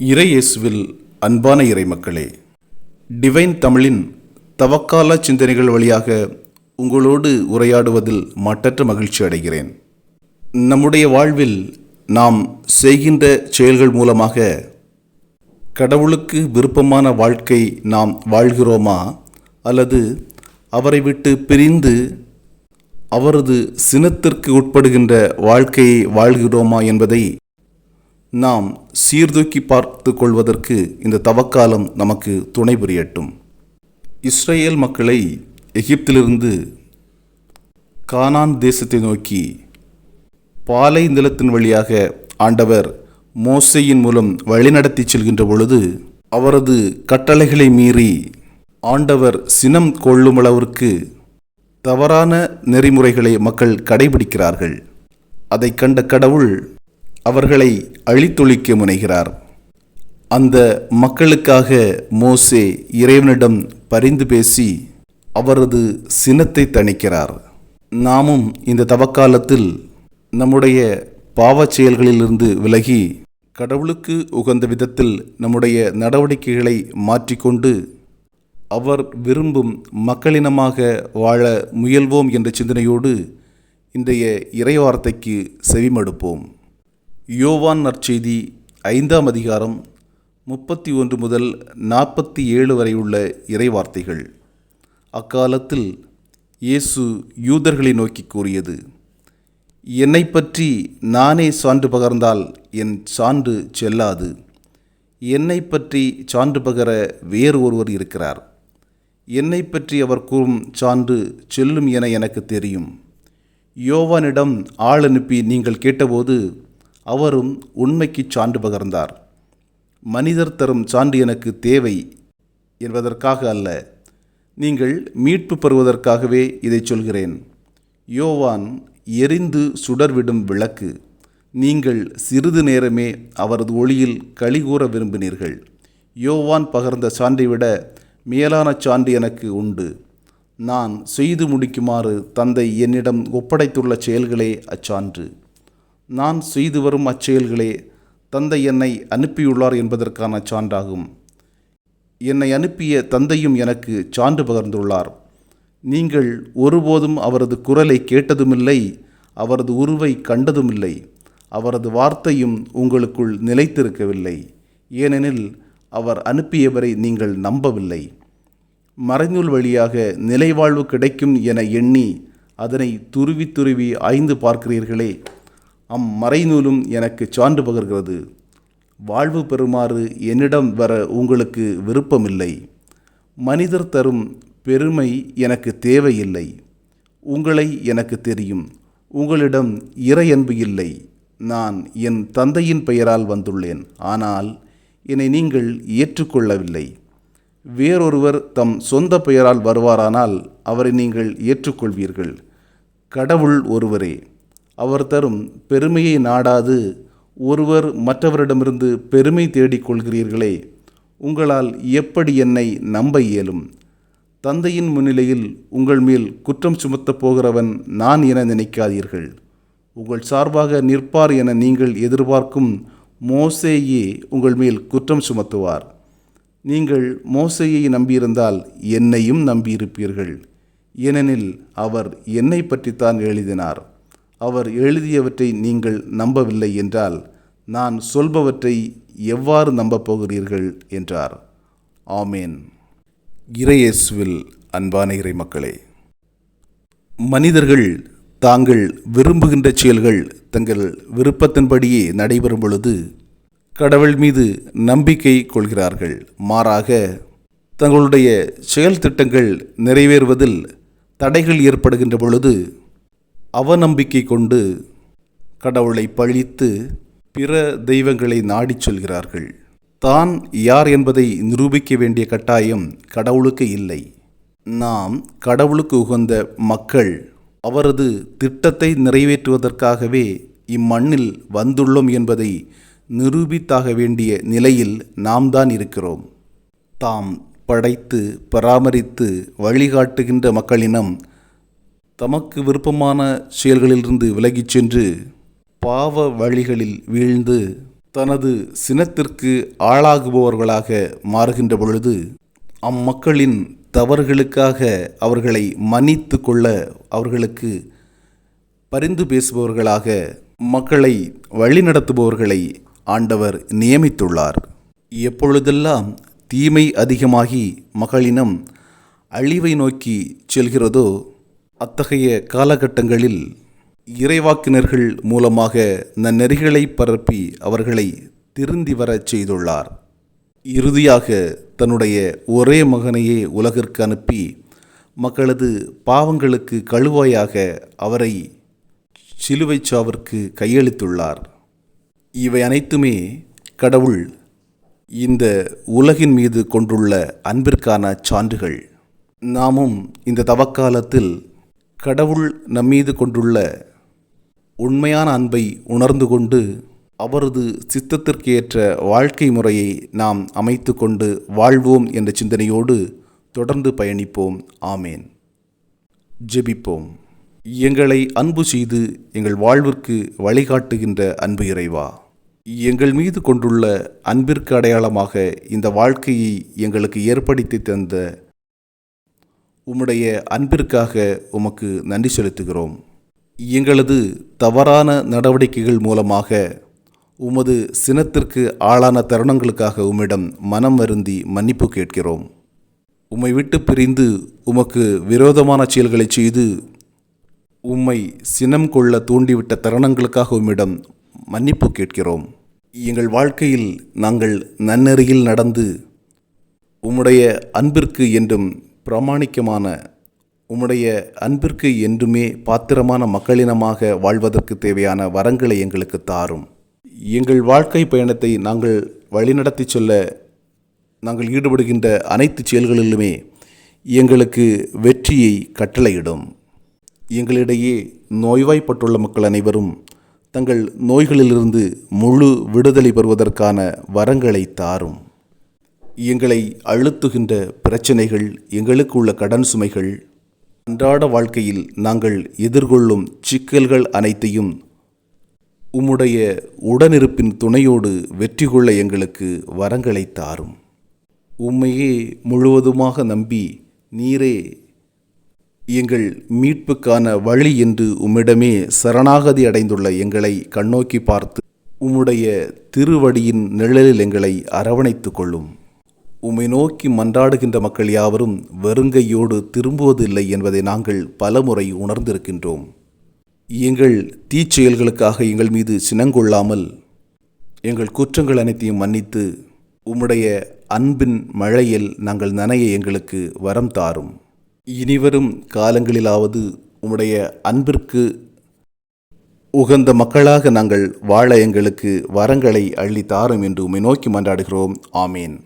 இறையேசுவில் அன்பான இறை மக்களே டிவைன் தமிழின் தவக்கால சிந்தனைகள் வழியாக உங்களோடு உரையாடுவதில் மட்டற்ற மகிழ்ச்சி அடைகிறேன். நம்முடைய வாழ்வில் நாம் செய்கின்ற செயல்கள் மூலமாக கடவுளுக்கு விருப்பமான வாழ்க்கை நாம் வாழ்கிறோமா? அல்லது அவரை விட்டு பிரிந்து அவரது சினத்திற்கு உட்படுகின்ற வாழ்க்கையை வாழ்கிறோமா என்பதை நாம் சீர்தூக்கி பார்த்து கொள்வதற்கு இந்த தவக்காலம் நமக்கு துணை புரியட்டும். இஸ்ரேல் மக்களை எகிப்திலிருந்து கானான் தேசத்தை நோக்கி பாலை நிலத்தின் வழியாக ஆண்டவர் மோசையின் மூலம் வழிநடத்தி செல்கின்ற பொழுது அவரது கட்டளைகளை மீறி ஆண்டவர் சினம் கொள்ளும் அளவிற்கு தவறான நெறிமுறைகளை மக்கள் கடைபிடிக்கிறார்கள். அதை கண்ட கடவுள் அவர்களை அழித்தொழிக்க முனைகிறார். அந்த மக்களுக்காக மோசே இறைவனிடம் பரிந்து பேசி அவரது சினத்தை தணிக்கிறார். நாமும் இந்த தவக்காலத்தில் நம்முடைய பாவச் செயல்களிலிருந்து விலகி கடவுளுக்கு உகந்த விதத்தில் நம்முடைய நடவடிக்கைகளை மாற்றிக்கொண்டு அவர் விரும்பும் மக்களினமாக வாழ முயல்வோம் என்ற சிந்தனையோடு இன்றைய இறைவார்த்தைக்கு செவிமடுப்போம். யோவான் நற்செய்தி ஐந்தாம் அதிகாரம் முப்பத்தி ஒன்று முதல் நாற்பத்தி ஏழு வரை உள்ள இறைவார்த்தைகள். அக்காலத்தில் இயேசு யூதர்களை நோக்கி கூறியது என்னை பற்றி நானே சான்று பகர்ந்தால் என் சான்று செல்லாது. என்னை பற்றி சான்று பகர வேறு ஒருவர் இருக்கிறார். என்னை பற்றி அவர் கூறும் சான்று செல்லும் என எனக்கு தெரியும். யோவானிடம் ஆள் அனுப்பி நீங்கள் கேட்டபோது அவரும் உண்மைக்கு சான்று பகர்ந்தார். மனிதர் தரும் சான்று எனக்கு தேவை என்பதற்காக அல்ல. நீங்கள் மீட்பு பெறுவதற்காகவே இதை சொல்கிறேன். யோவான் எரிந்து சுடர்விடும் விளக்கு. நீங்கள் சிறிது நேரமே அவரது ஒளியில் கழிகூற விரும்பினீர்கள். யோவான் பகர்ந்த சான்றை விட மேலான சான்று எனக்கு உண்டு. நான் செய்து முடிக்குமாறு தந்தை என்னிடம் ஒப்படைத்துள்ள செயல்களே அச்சான்று. நான் செய்து வரும் அச்செயல்களே தந்தை என்னை அனுப்பியுள்ளார் என்பதற்கான சான்றாகும். என்னை அனுப்பிய தந்தையும் எனக்கு சான்று பகர்ந்துள்ளார். நீங்கள் ஒருபோதும் அவரது குரலை கேட்டதுமில்லை அவரது உருவை கண்டதுமில்லை அவரது வார்த்தையும் உங்களுக்குள் நிலைத்திருக்கவில்லை. ஏனெனில் அவர் அனுப்பியவரை நீங்கள் நம்பவில்லை. மறைநூல் வழியாக நிலைவாழ்வு கிடைக்கும் என எண்ணி அதனை துருவி துருவி ஆய்ந்து பார்க்கிறீர்களே. அம்மறைநூலும் எனக்கு சான்று பகர்கிறது. வாழ்வு பெறுமாறு என்னிடம் வர உங்களுக்கு விருப்பமில்லை. மனிதர் தரும் பெருமை எனக்கு தேவையில்லை. உங்களை எனக்கு தெரியும். உங்களிடம் இறையன்பு இல்லை. நான் என் தந்தையின் பெயரால் வந்துள்ளேன். ஆனால் என்னை நீங்கள் ஏற்றுக்கொள்ளவில்லை. வேறொருவர் தம் சொந்த பெயரால் வருவாரானால் அவரை நீங்கள் ஏற்றுக்கொள்வீர்கள். கடவுள் ஒருவரே. அவர் தரும் பெருமையை நாடாது. ஒருவர் மற்றவரிடமிருந்து பெருமை தேடிக் கொள்கிறீர்களே உங்களால் எப்படி என்னை நம்ப இயலும்? தந்தையின் முன்னிலையில் உங்கள் மேல் குற்றம் சுமத்தப் போகிறவன் நான் என நினைக்காதீர்கள். உங்கள் சார்பாக நிற்பார் என நீங்கள் எதிர்பார்க்கும் மோசேயே உங்கள் மேல் குற்றம் சுமத்துவார். நீங்கள் மோசையை நம்பியிருந்தால் என்னையும் நம்பியிருப்பீர்கள். ஏனெனில் அவர் என்னை பற்றித்தான் எழுதினார். அவர் எழுதியவற்றை நீங்கள் நம்பவில்லை என்றால் நான் சொல்பவற்றை எவ்வாறு நம்பப் போகிறீர்கள் என்றார். ஆமேன். இறையேசுவில் அன்பான இறை மக்களே மனிதர்கள் தாங்கள் விரும்புகின்ற செயல்கள் தங்கள் விருப்பத்தின்படியே நடைபெறும் பொழுது கடவுள் மீது நம்பிக்கை கொள்கிறார்கள். மாறாக தங்களுடைய செயல் திட்டங்கள் நிறைவேறுவதில் தடைகள் ஏற்படுகின்ற பொழுது அவநம்பிக்கை கொண்டு கடவுளை பழித்து பிற தெய்வங்களை நாடிச் சொல்கிறார்கள். தான் யார் என்பதை நிரூபிக்க வேண்டிய கட்டாயம் கடவுளுக்கு இல்லை. நாம் கடவுளுக்கு உகந்த மக்கள். அவரது திட்டத்தை நிறைவேற்றுவதற்காகவே இம்மண்ணில் வந்துள்ளோம் என்பதை நிரூபித்தாக வேண்டிய நிலையில் நாம் தான் இருக்கிறோம். தாம் படைத்து பராமரித்து வழிகாட்டுகின்ற மக்களினம் தமக்கு விருப்பமான செயல்களிலிருந்து விலகிச் சென்று பாவ வழிகளில் வீழ்ந்து தனது சினத்திற்கு ஆளாகுபவர்களாக மாறுகின்ற பொழுது அம்மக்களின் தவறுகளுக்காக அவர்களை மன்னித்து கொள்ள அவர்களுக்கு பரிந்து பேசுபவர்களாக மக்களை வழிநடத்துபவர்களை ஆண்டவர் நியமித்துள்ளார். எப்பொழுதெல்லாம் தீமை அதிகமாகி மகளினம் அழிவை நோக்கி செல்கிறதோ அத்தகைய காலகட்டங்களில் இறைவாக்கினர்கள் மூலமாக நன்னெறிகளை பரப்பி அவர்களை திருந்தி வரச் செய்துள்ளார். இறுதியாக தன்னுடைய ஒரே மகனையே உலகிற்கு அனுப்பி மக்களது பாவங்களுக்கு கழுவாயாக அவரை சிலுவைச் சாவிற்கு கையளித்துள்ளார். இவை அனைத்துமே கடவுள் இந்த உலகின் மீது கொண்டுள்ள அன்பிற்கான சான்றுகள். நாமும் இந்த தவக்காலத்தில் கடவுள் நம்மீது கொண்டுள்ள உண்மையான அன்பை உணர்ந்து கொண்டு அவரது சித்தத்திற்கேற்ற வாழ்க்கை முறையை நாம் அமைத்து கொண்டு வாழ்வோம் என்ற சிந்தனையோடு தொடர்ந்து பயணிப்போம். ஆமேன். ஜெபிப்போம். எங்களை அன்பு செய்து எங்கள் வாழ்விற்கு வழிகாட்டுகின்ற அன்பு இறைவா எங்கள் மீது கொண்டுள்ள அன்பிற்கு அடையாளமாக இந்த வாழ்க்கையை எங்களுக்கு ஏற்படுத்தி தந்த உம்முடைய அன்பிற்காக உமக்கு நன்றி செலுத்துகிறோம். எங்களது தவறான நடவடிக்கைகள் மூலமாக உமது சினத்திற்கு ஆளான தருணங்களுக்காக உம்மிடம் மனம் வருந்தி மன்னிப்பு கேட்கிறோம். உம்மை விட்டு பிரிந்து உமக்கு விரோதமான செயல்களை செய்து உம்மை சினம் கொள்ள தூண்டிவிட்ட தருணங்களுக்காக உம்மிடம் மன்னிப்பு கேட்கிறோம். எங்கள் வாழ்க்கையில் நாங்கள் நன்னெறியில் நடந்து உம்முடைய அன்பிற்கு என்றும் பிரமாணிக்கமான உம்முடைய அன்பிற்கு என்றுமே பாத்திரமான மக்களினமாக வாழ்வதற்கு தேவையான வரங்களை எங்களுக்கு தாரும். எங்கள் வாழ்க்கை பயணத்தை நாங்கள் வழிநடத்தி சொல்ல நாங்கள் ஈடுபடுகின்ற அனைத்து செயல்களிலுமே எங்களுக்கு வெற்றியை கட்டளையிடும். எங்களிடையே நோய்வாய்ப்பட்டுள்ள மக்கள் அனைவரும் தங்கள் நோய்களிலிருந்து முழு விடுதலை பெறுவதற்கான வரங்களை தாரும். எங்களை அழுத்துகின்ற பிரச்சனைகள் எங்களுக்கு உள்ள கடன் சுமைகள் அன்றாட வாழ்க்கையில் நாங்கள் எதிர்கொள்ளும் சிக்கல்கள் அனைத்தையும் உம்முடைய உடனிருப்பின் துணையோடு வெற்றி கொள்ள எங்களுக்கு வரங்களை தாரும். உம்மையே முழுவதுமாக நம்பி நீரே எங்கள் மீட்புக்கான வழி என்று உம்மிடமே சரணாகதி அடைந்துள்ள எங்களை கண்ணோக்கி பார்த்து உம்முடைய திருவடியின் நிழலில் எங்களை அரவணைத்து கொள்ளும். உம்மை நோக்கி மன்றாடுகின்ற மக்கள் யாவரும் வெறுங்கையோடு திரும்புவதில்லை என்பதை நாங்கள் பலமுறை உணர்ந்திருக்கின்றோம். எங்கள் தீச்செயல்களுக்காக எங்கள் மீது சினங்கொள்ளாமல் எங்கள் குற்றங்கள் அனைத்தையும் மன்னித்து உம்முடைய அன்பின் மழையில் நாங்கள் நனைய எங்களுக்கு வரம் தாரும். இனிவரும் காலங்களிலாவது உம்முடைய அன்பிற்கு உகந்த மக்களாக நாங்கள் வாழ எங்களுக்கு வரங்களை அள்ளி தாரும் என்று உம்மை நோக்கி மன்றாடுகிறோம். ஆமேன்.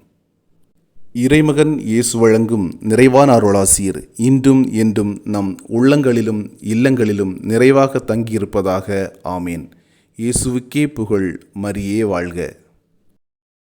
இறைமகன் இயேசு வழங்கும் நிறைவான அருளாசியர். இன்றும் என்றும் நம் உள்ளங்களிலும் இல்லங்களிலும் நிறைவாக தங்கியிருப்பதாக ஆமேன். இயேசுவுக்கே புகழ் மரியே வாழ்க.